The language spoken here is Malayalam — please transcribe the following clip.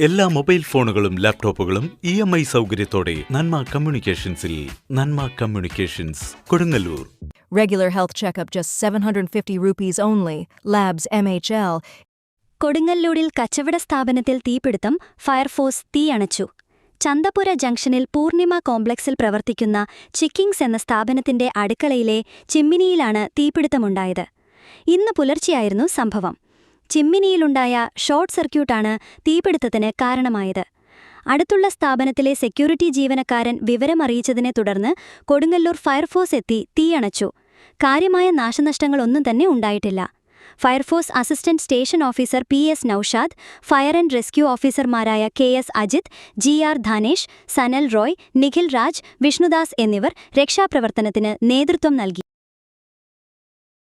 എല്ലാ മൊബൈൽ ഫോണുകളും ലാപ്ടോപ്പുകളും ഇ എം ഐ സൗകര്യത്തോടെ Nanma കമ്മ്യൂണിക്കേഷൻസിൽ Nanma communications Kodungallur Regular health checkup just 750 rupees only. Labs MHL. കൊടുങ്ങല്ലൂരിൽ കച്ചവട സ്ഥാപനത്തിൽ തീപിടുത്തം ഫയർഫോഴ്സ് തീ അണച്ചു ചന്തപുര ജംഗ്ഷനിൽ പൂർണിമ കോംപ്ലക്സിൽ പ്രവർത്തിക്കുന്ന ചിക്കിങ്സ് എന്ന സ്ഥാപനത്തിന്റെ അടുക്കളയിലെ ചിമ്മിനിയിലാണ് തീപിടുത്തമുണ്ടായത് ഇന്ന് പുലർച്ചെയായിരുന്നു സംഭവം ചിമ്മിനിയിലുണ്ടായ ഷോർട്ട് സർക്യൂട്ടാണ് തീപിടുത്തത്തിന് കാരണമായത്. അടുത്തുള്ള സ്ഥാപനത്തിലെ സെക്യൂരിറ്റി ജീവനക്കാരൻ വിവരമറിയിച്ചതിനെ തുടർന്ന് കൊടുങ്ങല്ലൂർ ഫയർഫോഴ്സ് എത്തി തീയണച്ചു. കാര്യമായ നാശനഷ്ടങ്ങളൊന്നും തന്നെ ഉണ്ടായിട്ടില്ല. Fire force assistant station officer P S Noushad fire and rescue ഓഫീസർമാരായ K S Ajith G R Dhanesh Sanal Roy Nikhil Raj Vishnudas എന്നിവർ രക്ഷാപ്രവർത്തനത്തിന് നേതൃത്വം നൽകി.